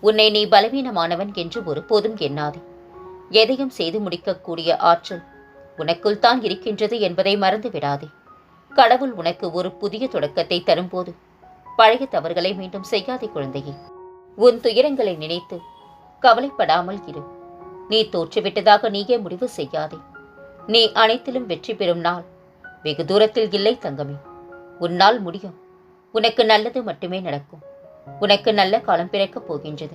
உன்னை நீ பலவீனமானவன் என்று ஒருபோதும் எண்ணாதே. எதையும் செய்து முடிக்கக்கூடிய ஆற்றல் உனக்குள் தான் இருக்கின்றது என்பதை மறந்து விடாதே. கடவுள் உனக்கு ஒரு புதிய தொடக்கத்தை தரும்போது பழைய தவறுகளை மீண்டும் செய்யாதே குழந்தையே. உன் துயரங்களை நினைத்து கவலைப்படாமல் இரு. நீ தோற்றுவிட்டதாக நீயே முடிவு செய்யாதே. நீ அனைத்திலும் வெற்றி பெறும் நாள் வெகு தூரத்தில் இல்லை தங்கமே. உன்னால் முடியும். உனக்கு நல்லது மட்டுமே நடக்கும். உனக்கு நல்ல காலம் பிறக்கப் போகின்றது.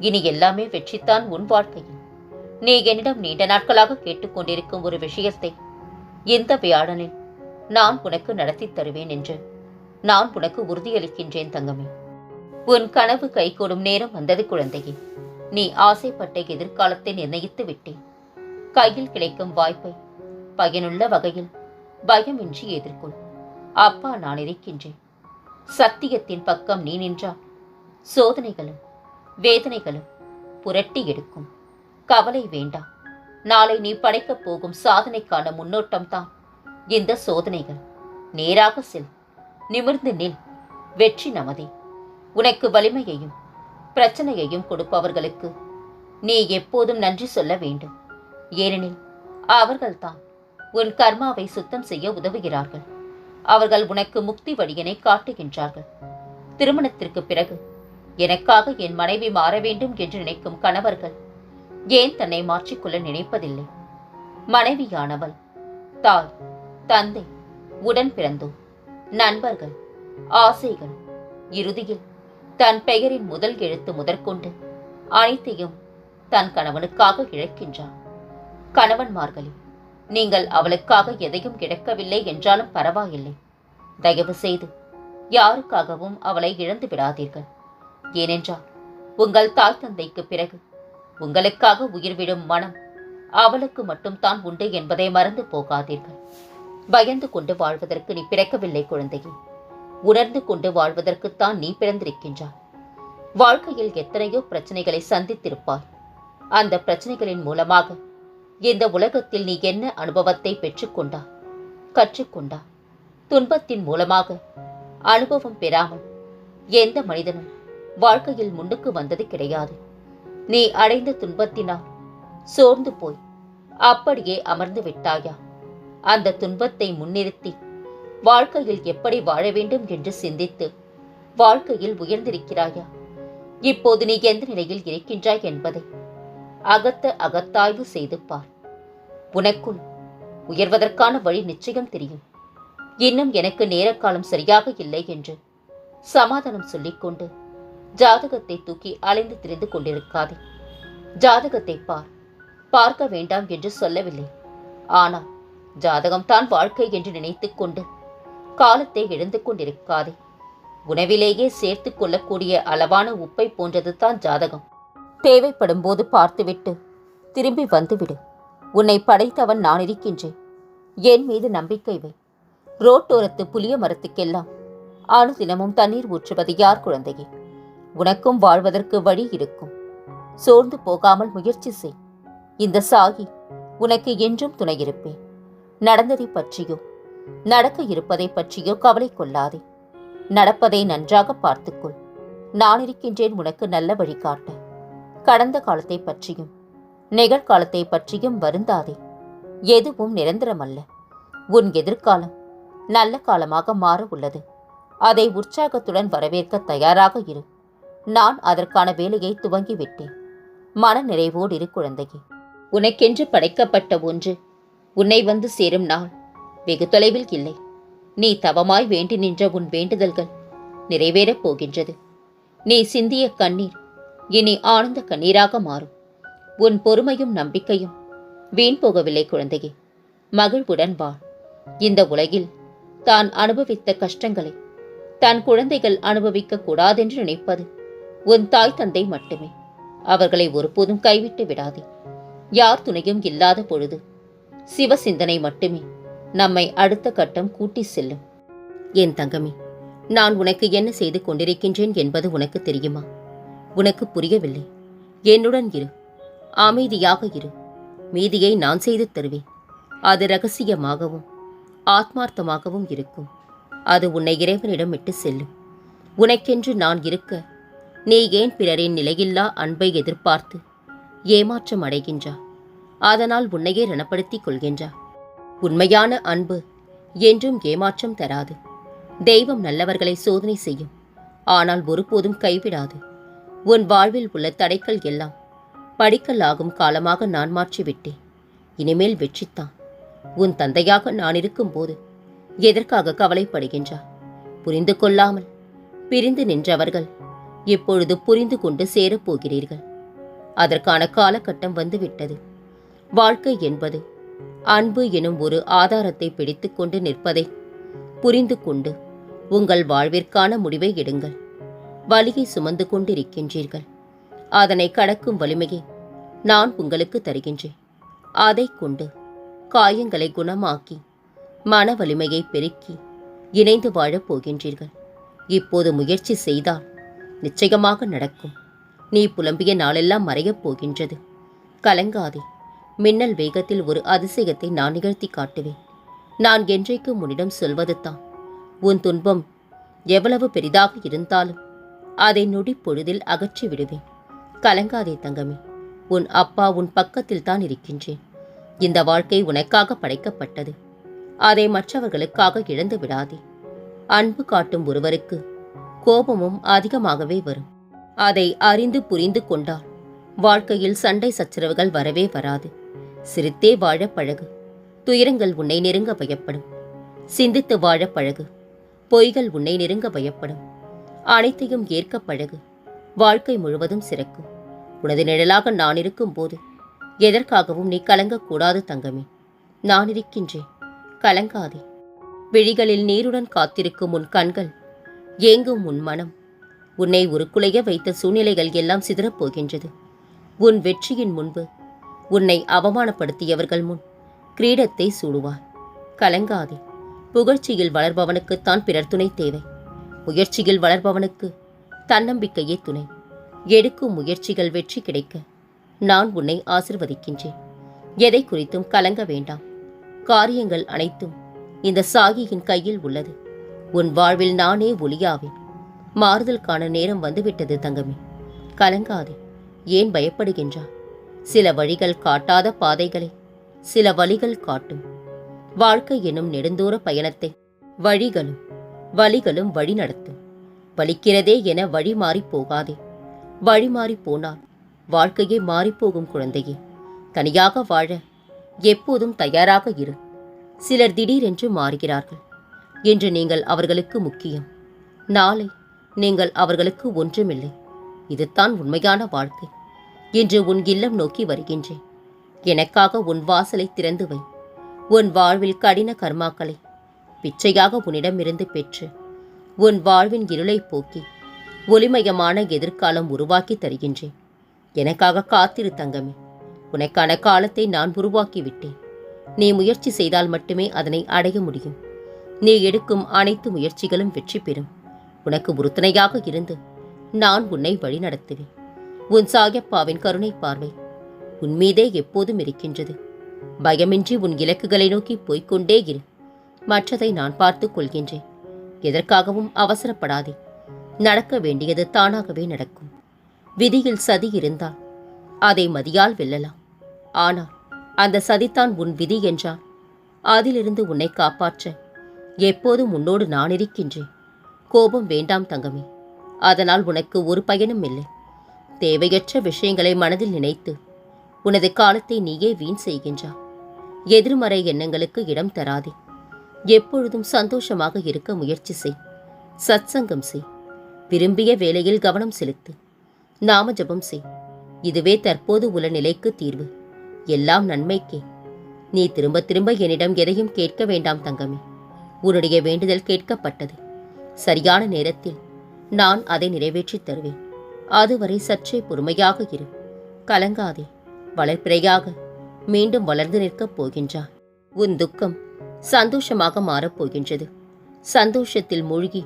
இனி எல்லாமே வெற்றித்தான் உன் வாழ்க்கையில். நீ என்னிடம் நீண்ட நாட்களாக கேட்டுக்கொண்டிருக்கும் ஒரு விஷயத்தை எந்த வியாழனில் நான் உனக்கு நடத்தித் தருவேன் என்று நான் உனக்கு உறுதியளிக்கின்றேன் தங்கமே. உன் கனவு கைகூடும் நேரம் வந்தது குழந்தையே. நீ ஆசைப்பட்ட எதிர்காலத்தை நிர்ணயித்து விட்டேன். கையில் கிடைக்கும் வாய்ப்பை பயனுள்ள வகையில் பயமின்றி எதிர்கொள். அப்பா நான் இருக்கின்றேன். சத்தியத்தின் பக்கம் நீ நின்றால் சோதனைகளும் வேதனைகளும் புரட்டி எடுக்கும். கவலை வேண்டாம் நாளை நீ படைக்கப் போகும் சாதனைக்கான முன்னோட்டம் தான் இந்த சோதனைகள் நேராக செல். நிமிர்ந்து நில். வெற்றி நமதே. உனக்கு வலிமையையும் பிரச்சனையையும் கொடுப்பவர்களுக்கு நீ எப்போதும் நன்றி சொல்ல வேண்டும். ஏனெனில் அவர்கள்தான் உன் கர்மாவை சுத்தம் செய்ய உதவுகிறார்கள். அவர்கள் உனக்கு முக்தி வழியினை காட்டுகின்றார்கள். திருமணத்திற்கு பிறகு எனக்காக என் மனைவி மாற வேண்டும் என்று நினைக்கும் கணவர்கள் ஏன் தன்னை மாற்றிக்கொள்ள நினைப்பதில்லை? மனைவியானவள் தாய் தந்தை உடன் பிறந்தோர் நண்பர்கள் ஆசைகள் இறுதியில் தன் பெயரின் முதல் எழுத்து முதற்கொண்டு அனைத்தையும் தன் கணவனுக்காக இழக்கின்றான். கணவன்மார்களே நீங்கள் அவளுக்காக எதையும் இழக்கவில்லை என்றாலும் பரவாயில்லை. தயவு செய்து யாருக்காகவும் அவளை இழந்து விடாதீர்கள். ஏனென்றால் உங்கள் தாய் தந்தைக்கு பிறகு உங்களுக்காக உயிர்விடும் மனம் அவளுக்கு மட்டும் தான் உண்டு என்பதை மறந்து போகாதீர்கள். பயந்து கொண்டு வாழ்வதற்கு நீ பிறக்கவில்லை குழந்தையே. உணர்ந்து கொண்டு வாழ்வதற்குத்தான் நீ பிறந்திருக்கின்றாய். வாழ்க்கையில் எத்தனையோ பிரச்சனைகளை சந்தித்திருப்பாய். அந்த பிரச்சனைகளின் மூலமாக இந்த உலகத்தில் நீ என்ன அனுபவத்தை பெற்றுக்கொண்டா? கற்றுக்கொண்டா? துன்பத்தின் மூலமாக அனுபவம் பெறாமல் எந்த மனிதனும் வாழ்க்கையில் முன்னுக்கு வந்தது கிடையாது. நீ அடைந்த துன்பத்தினால் சோர்ந்து போய் அப்படியே அமர்ந்து விட்டாயா? அந்த துன்பத்தை முன்னிறுத்தி வாழ்க்கையில் எப்படி வாழ வேண்டும் என்று சிந்தித்து வாழ்க்கையில் உயர்ந்திருக்கிறாயா? இப்போது நீ எந்த நிலையில் இருக்கின்றாய் என்பதை அகத்த அகத்தாய்வு செய்து பார். உனக்குள் உயர்வதற்கான வழி நிச்சயம் தெரியும். இன்னும் எனக்கு நேரக்காலம் சரியாக இல்லை என்று சமாதானம் சொல்லிக்கொண்டு ஜாதகத்தை தூக்கி அலைந்து திரிந்து கொண்டிருக்காதே. ஜாதகத்தை பார். பார்க்க வேண்டாம் என்று சொல்லவில்லை. ஆனால் ஜாதகம் தான் வாழ்க்கை என்று நினைத்துக்கொண்டு காலத்தை இழந்து கொண்டிருக்காதே. உணவிலேயே சேர்த்து கொள்ளக்கூடிய அளவான உப்பை போன்றது தான் ஜாதகம். தேவைப்படும் போது பார்த்துவிட்டு திரும்பி வந்துவிடு. உன்னை படைத்தவன் நான் இருக்கின்றேன். என் மீது நம்பிக்கை வை. ரோட்டோரத்து புளிய மரத்துக்கெல்லாம் அனுதினமும் தண்ணீர் ஊற்றுவது யார் குழந்தையே? உனக்கும் வாழ்வதற்கு வழி இருக்கும். சோர்ந்து போகாமல் முயற்சி செய். இந்த சாகி உனக்கு என்றும் துணையிருப்பேன் நடந்ததை பற்றியோ நடக்க இருப்பதை பற்றியோ கவலை கொள்ளாதே. நடப்பதை நன்றாக பார்த்துக்கொள். நான் இருக்கின்றேன் உனக்கு நல்ல வழிகாட்ட. கடந்த காலத்தை பற்றியும் நிகழ்காலத்தை பற்றியும் வருந்தாதே. எதுவும் நிரந்தரமல்ல. உன் எதிர்காலம் நல்ல காலமாக மாற உள்ளது அதை உற்சாகத்துடன் வரவேற்க தயாராக இரு. நான் அதற்கான வேலையை துவங்கிவிட்டேன். மன நிறைவோடு இரு குழந்தையே. உனக்கென்று படைக்கப்பட்ட ஒன்று உன்னை வந்து சேரும் நாள். வெகு தொலைவில் இல்லை. நீ தவமாய் வேண்டி நின்ற உன் வேண்டுதல்கள் நிறைவேறப் போகின்றது. நீ சிந்திய கண்ணீர் இனி ஆனந்த கண்ணீராக மாறும். உன் பொறுமையும் நம்பிக்கையும் வீண் போகவில்லை குழந்தையே. மகிழ்வுடன் வாழ் இந்த உலகில் தான் அனுபவித்த கஷ்டங்களை தன் குழந்தைகள் அனுபவிக்க கூடாதென்று நினைப்பது உன் தாய் தந்தை மட்டுமே. அவர்களை ஒருபோதும் கைவிட்டு விடாதே. யார் துணையும் இல்லாத பொழுது சிவ சிந்தனை மட்டுமே நம்மை அடுத்த கட்டம் கூட்டி செல்லும். என் தங்கமே நான் உனக்கு என்ன செய்து கொண்டிருக்கின்றேன் என்பது உனக்கு தெரியுமா? உனக்கு புரியவில்லை. என்னுடன் இரு. அமைதியாக இரு. மீதியை நான் செய்து தருவேன். அது ரகசியமாகவும் ஆத்மார்த்தமாகவும் இருக்கும். அது உன்னை இறைவனிடம் விட்டு செல்லும். உனக்கென்று நான் இருக்க நீ ஏன் பிறரின் நிலையில்லா அன்பை எதிர்பார்த்து ஏமாற்றம் அடைகின்றா? அதனால் உன்னையே ரணப்படுத்திக் கொள்கின்றா? உண்மையான அன்பு என்றும் ஏமாற்றம் தராது. தெய்வம் நல்லவர்களை சோதனை செய்யும். ஆனால் ஒருபோதும் கைவிடாது. உன் வாழ்வில் உள்ள தடைகள் எல்லாம் படிக்கலாகும் காலமாக நான் மாற்றிவிட்டேன். இனிமேல் வெற்றித்தான். உன் தந்தையாக நான் இருக்கும்போது எதற்காக கவலைப்படுகின்றார் புரிந்து கொள்ளாமல் பிரிந்து நின்றவர்கள் இப்பொழுது புரிந்து கொண்டு சேரப் போகிறீர்கள் அதற்கான காலகட்டம் வந்துவிட்டது. வாழ்க்கை என்பது அன்பு எனும் ஒரு ஆதாரத்தை பிடித்துக்கொண்டு நிற்பதை புரிந்து கொண்டு உங்கள் வாழ்விற்கான முடிவை எடுங்கள். வலியை சுமந்து கொண்டிருக்கின்றீர்கள். அதனை கடக்கும் வலிமையை நான் உங்களுக்கு தருகின்றேன். அதை கொண்டு காயங்களை குணமாக்கி மன வலிமையை பெருக்கி இணைந்து வாழப் போகின்றீர்கள். இப்போது முயற்சி செய்தால் நிச்சயமாக நடக்கும். நீ புலம்பிய நாளெல்லாம் மறையப் போகின்றது. கலங்காதே. மின்னல் வேகத்தில் ஒரு அதிசயத்தை நான் நிகழ்த்தி காட்டுவேன். நான் என்றைக்கு உன்னிடம் சொல்வது தான் உன் துன்பம் எவ்வளவு பெரிதாக இருந்தாலும் அதை நொடி பொழுதில் அகற்றி விடுவேன். கலங்காதே தங்கமே உன் அப்பா உன் பக்கத்தில் தான் இருக்கின்றேன். இந்த வாழ்க்கை உனக்காக படைக்கப்பட்டது. அதை மற்றவர்களுக்காக இழந்து விடாதே. அன்பு காட்டும் ஒருவருக்கு கோபமும் அதிகமாகவே வரும். அதை அறிந்து புரிந்து கொண்டால் வாழ்க்கையில் சண்டை சச்சரவுகள் வரவே வராது. சிரித்தே வாழ பழகு. துயரங்கள் உன்னை நெருங்க பயப்படும். சிந்தித்து வாழ பழகு. பொய்கள் உன்னை நெருங்க பயப்படும். அனைத்தையும் ஏற்க பழகு. வாழ்க்கை முழுவதும் சிறக்கும் உனது நிழலாக நான் இருக்கும்போது எதற்காகவும் நீ கலங்கக்கூடாது தங்கமே. நான் இருக்கின்றேன். கலங்காதே. விழிகளில் நீருடன் காத்திருக்கும் உன் கண்கள் ஏங்கும் உன் மனம். உன்னை உருக்குலைய வைத்த சூழ்நிலைகள் எல்லாம் சிதறப் போகின்றது உன் வெற்றியின் முன்பு உன்னை அவமானப்படுத்தியவர்கள் முன் கிரீடத்தை சூடுவார். கலங்காதே. புகழ்ச்சியில் வளர்பவனுக்குத்தான் பிறர் துணை தேவை. முயற்சியில் வளர்பவனுக்கு தன்னம்பிக்கையே துணை. எடுக்கும் முயற்சிகள் வெற்றி கிடைக்க நான் உன்னை ஆசிர்வதிக்கின்றேன். எதை குறித்தும் கலங்க வேண்டாம். காரியங்கள் அனைத்தும் இந்த சாகியின் கையில் உள்ளது. உன் வாழ்வில் நானே ஒளியாவேன். மாறுதல் காண நேரம் வந்துவிட்டது தங்கமே. கலங்காதே. ஏன் பயப்படுகின்றா சில வழிகள் காட்டாத பாதைகளை சில வழிகள் காட்டும். வாழ்க்கை எனும் நெடுந்தூர பயணத்தை வழிகளும் வழிகளும் வழி நடத்தும் வலிக்கிறதே என வழி மாறிப் போகாதே. வழி மாறிப் போனால் வாழ்க்கையே மாறிப்போகும் குழந்தையே. தனியாக வாழ எப்போதும் தயாராக இரு. சிலர் திடீரென்று மாறுகிறார்கள். என்று நீங்கள் அவர்களுக்கு முக்கியம். நாளை நீங்கள் அவர்களுக்கு ஒன்றுமில்லை. இதுதான் உண்மையான வாழ்க்கை. இன்று உன் இல்லம் நோக்கி வருகின்றேன். எனக்காக உன் வாசலை திறந்து வை. உன் வாழ்வில் கடின கர்மாக்களை பிச்சையாக உன்னிடமிருந்து பெற்று உன் வாழ்வின் இருளை போக்கி ஒளிமயமான எதிர்காலம் உருவாக்கி தருகின்றேன். எனக்காக காத்திரு தங்கமே. உனக்கான காலத்தை நான் உருவாக்கிவிட்டேன். நீ முயற்சி செய்தால் மட்டுமே அதனை அடைய முடியும். நீ எடுக்கும் அனைத்து முயற்சிகளும் வெற்றி பெறும். உனக்கு உறுதுணையாக இருந்து நான் உன்னை வழிநடத்துவேன். உன் சாயப்பாவின் கருணை பார்வை உன் மீதே எப்போதும் இருக்கின்றது. பயமின்றி உன் இலக்குகளை நோக்கி போய்க்கொண்டே இரு. மற்றதை நான் பார்த்துக் கொள்கின்றேன். எதற்காகவும் அவசரப்படாதே. நடக்க வேண்டியது தானாகவே நடக்கும். விதியில் சதி இருந்தால் அதை மதியால் வெல்லலாம். ஆனால் அந்த சதித்தான் உன் விதி என்றால் அதிலிருந்து உன்னை காப்பாற்ற எப்போதும் உன்னோடு நான் இருக்கின்றேன். கோபம் வேண்டாம் தங்கமே. அதனால் உனக்கு ஒரு பயனும் இல்லை. தேவையற்ற விஷயங்களை மனதில் நினைத்து உனது காலத்தை நீயே வீண் செய்கின்றாய். எதிர்மறை எண்ணங்களுக்கு இடம் தராதே. எப்பொழுதும் சந்தோஷமாக இருக்க முயற்சி செய். சத்சங்கம் செய். விரும்பிய வேலையில் கவனம் செலுத்து. நாம ஜபம் செய். இதுவே தற்போது உள்ள நிலைக்கு தீர்வு. எல்லாம் நன்மைக்கே. நீ திரும்ப திரும்ப என்னிடம் எதையும் கேட்க வேண்டாம் தங்கமே. உன்னுடைய வேண்டுதல் கேட்கப்பட்டது. சரியான நேரத்தில் நான் அதை நிறைவேற்றித் தருவேன். அதுவரை சற்றே பொறுமையாக இரு. கலங்காதே. வளர்ப்பிறையாக மீண்டும் வளர்ந்து நிற்கப் போகின்றார் உன் துக்கம் சந்தோஷமாக மாறப் போகின்றது சந்தோஷத்தில் மூழ்கி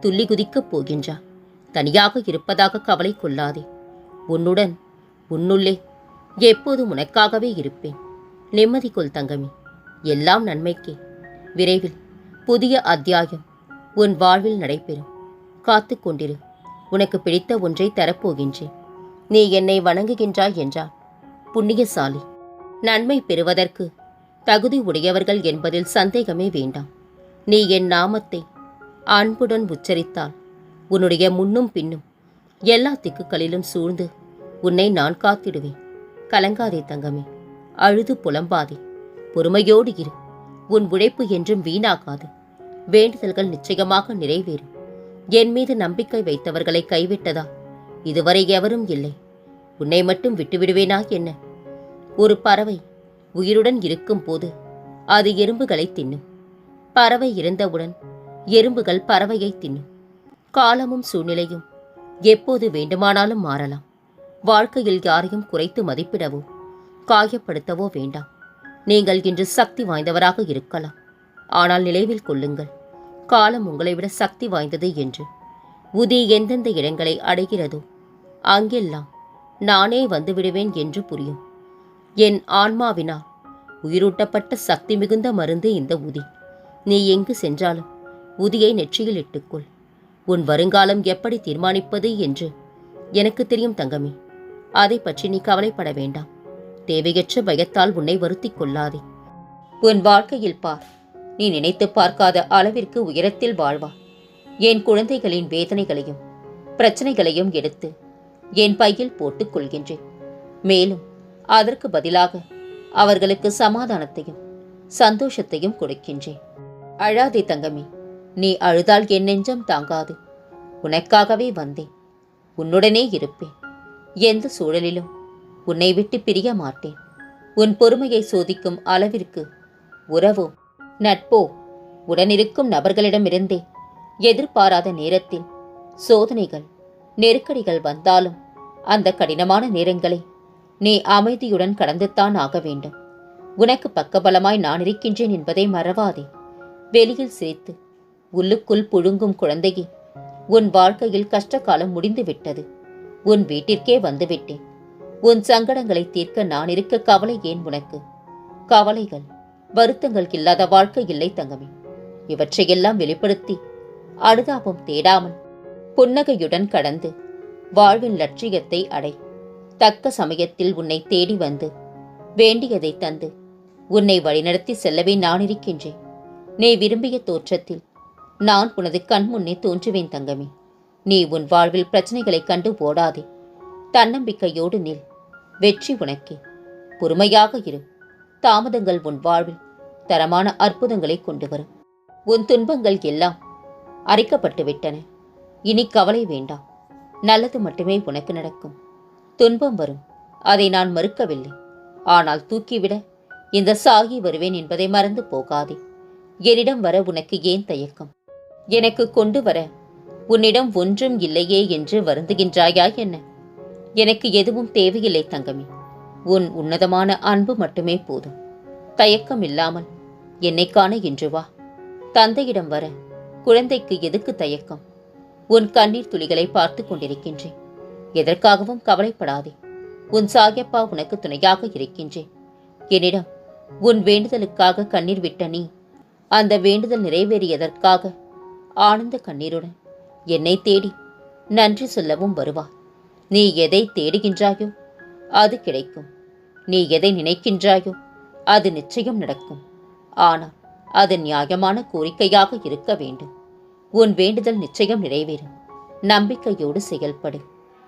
துள்ளி குதிக்கப் போகின்றா. தனியாக இருப்பதாக கவலை கொள்ளாதே. உன்னுடன் உன்னுள்ளே எப்போதும் உனக்காகவே இருப்பேன். நிம்மதி கொள் தங்கமி. எல்லாம் நன்மைக்கே. விரைவில் புதிய அத்தியாயம் உன் வாழ்வில் நடைபெறும். காத்து கொண்டிரு. உனக்கு பிடித்த ஒன்றை தரப்போகின்றேன். நீ என்னை வணங்குகின்றாய் என்றால் புண்ணியசாலி. நன்மை பெறுவதற்கு தகுதி உடையவர்கள் என்பதில் சந்தேகமே வேண்டாம். நீ என் நாமத்தை அன்புடன் உச்சரித்தால் உன்னுடைய முன்னும் பின்னும் எல்லா திக்குகளிலும் சூழ்ந்து உன்னை நான் காத்திடுவேன். கலங்காதே தங்கமே அழுது புலம்பாதே. பொறுமையோடு இரு உன் உழைப்பு என்றும் வீணாகாது. வேண்டுதல்கள் நிச்சயமாக நிறைவேறும். என் மீது நம்பிக்கை வைத்தவர்களை கைவிட்டதா? இதுவரை எவரும் இல்லை. உன்னை மட்டும் விட்டுவிடுவேனா என்ன? ஒரு பறவை உயிருடன் இருக்கும்போது அது எறும்புகளை தின்னும். பறவை இறந்தவுடன் எறும்புகள் பறவையை தின்னும். காலமும் சூழ்நிலையும் எப்போது வேண்டுமானாலும் மாறலாம். வாழ்க்கையில் யாரையும் குறைத்து மதிப்பிடவோ காயப்படுத்தவோ வேண்டாம். நீங்கள் இன்று சக்தி வாய்ந்தவராக இருக்கலாம். ஆனால் நினைவில் கொள்ளுங்கள் காலம் உங்களை விட சக்தி வாய்ந்தது என்று. உதி எந்தெந்த இடங்களை அடைகிறதோ அங்கெல்லாம் நானே வந்துவிடுவேன் என்று புரியும். என் ஆன்மாவினால். உயிரூட்டப்பட்ட சக்தி மிகுந்த மருந்து இந்த உதி. நீ எங்கு சென்றாலும் உதியை நெற்றியில் இட்டுக்கொள். உன் வருங்காலம் எப்படி தீர்மானிப்பது என்று எனக்கு தெரியும் தங்கமே. அதை பற்றி நீ கவலைப்பட வேண்டாம். தேவையற்ற பயத்தால் உன்னை வருத்திக் கொள்ளாதே. உன் வாழ்க்கையில் பார். நீ நினைத்து பார்க்காத அளவிற்கு உயரத்தில் வாழ்வா. என் குழந்தைகளின் வேதனைகளையும் பிரச்சனைகளையும் எடுத்து என் பையில் போட்டுக் கொள்கின்றேன். மேலும் அதற்கு பதிலாக அவர்களுக்கு சமாதானத்தையும் சந்தோஷத்தையும் கொடுக்கின்றேன். அழாதே தங்கமே நீ அழுதால் என் நெஞ்சம் தாங்காது. உனக்காகவே வந்தேன். உன்னுடனே இருப்பேன். எந்த சூழலிலும் உன்னை விட்டு பிரிய மாட்டேன். உன் பொறுமையை சோதிக்கும் அளவிற்கு உறவோ நட்போ உடனிருக்கும் நபர்களிடமிருந்தே எதிர்பாராத நேரத்தில் சோதனைகள் நெருக்கடிகள் வந்தாலும் அந்த கடினமான நேரங்களை நீ அமைதியுடன் கடந்துத்தான் ஆக வேண்டும். உனக்கு பக்கபலமாய் நான் இருக்கின்றேன் என்பதை மறவாதே. வெளியில் சிரித்து உள்ளுக்குள் புழுங்கும் குழந்தையே உன் வாழ்க்கையில் கஷ்டகாலம் முடிந்துவிட்டது. உன் வீட்டிற்கே வந்துவிட்டேன். உன் சங்கடங்களை தீர்க்க நான் இருக்க கவலை ஏன் உனக்கு? கவலைகள் வருத்தங்கள் இல்லாத வாழ்க்கை இல்லை தங்கமே. இவற்றையெல்லாம் வெளிப்படுத்தி அனுதாபம் தேடாமல் புன்னகையுடன் கடந்து வாழ்வின் லட்சியத்தை அடை தக்க சமயத்தில் உன்னை தேடி வந்து வேண்டியதை தந்து உன்னை வழிநடத்தி செல்லவே நான் இருக்கின்றேன். நீ விரும்பிய தோற்றத்தில் நான் உனது கண் முன்னே தோன்றுவேன் தங்கமே. நீ உன் வாழ்வில் பிரச்சனைகளை கண்டு ஓடாதே. தன்னம்பிக்கையோடு நில். வெற்றி உனக்கே. பொறுமையாக இரு. தாமதங்கள் உன் வாழ்வில் தரமான அற்புதங்களை கொண்டு வரும் உன் துன்பங்கள் எல்லாம் அரைக்கப்பட்டு விட்டன இனி கவலை வேண்டாம். நல்லது மட்டுமே உனக்கு நடக்கும். துன்பம் வரும். அதை நான் மறுக்கவில்லை. ஆனால் தூக்கிவிட இந்த சாகி வருவேன் என்பதை மறந்து போகாதே. என்னிடம் வர உனக்கு ஏன் தயக்கம்? எனக்கு கொண்டு வர உன்னிடம் ஒன்றும் இல்லையே என்று வருந்துகின்றாயா என்ன? எனக்கு எதுவும் தேவையில்லை தங்கமே. உன் உன்னதமான அன்பு மட்டுமே போதும். தயக்கம் இல்லாமல் என்னை காண இன்று வா. தந்தையிடம் வர குழந்தைக்கு எதுக்கு தயக்கம்? உன் கண்ணீர் துளிகளை பார்த்து கொண்டிருக்கின்றேன். எதற்காகவும் கவலைப்படாதே. உன் சாயப்பா உனக்கு துணையாக இருக்கின்றேன். என்னிடம் உன் வேண்டுதலுக்காக கண்ணீர் விட்ட நீ அந்த வேண்டுதல் நிறைவேறியதற்காக ஆனந்த கண்ணீருடன் என்னை தேடி நன்றி சொல்லவும் வருவாய் நீ எதை தேடுகின்றாயோ அது கிடைக்கும். நீ எதை நினைக்கின்றாயோ அது நிச்சயம் நடக்கும். ஆனால் அது நியாயமான கோரிக்கையாக இருக்க வேண்டும். உன் வேண்டுதல் நிச்சயம் நிறைவேறும். நம்பிக்கையோடு செயல்படு.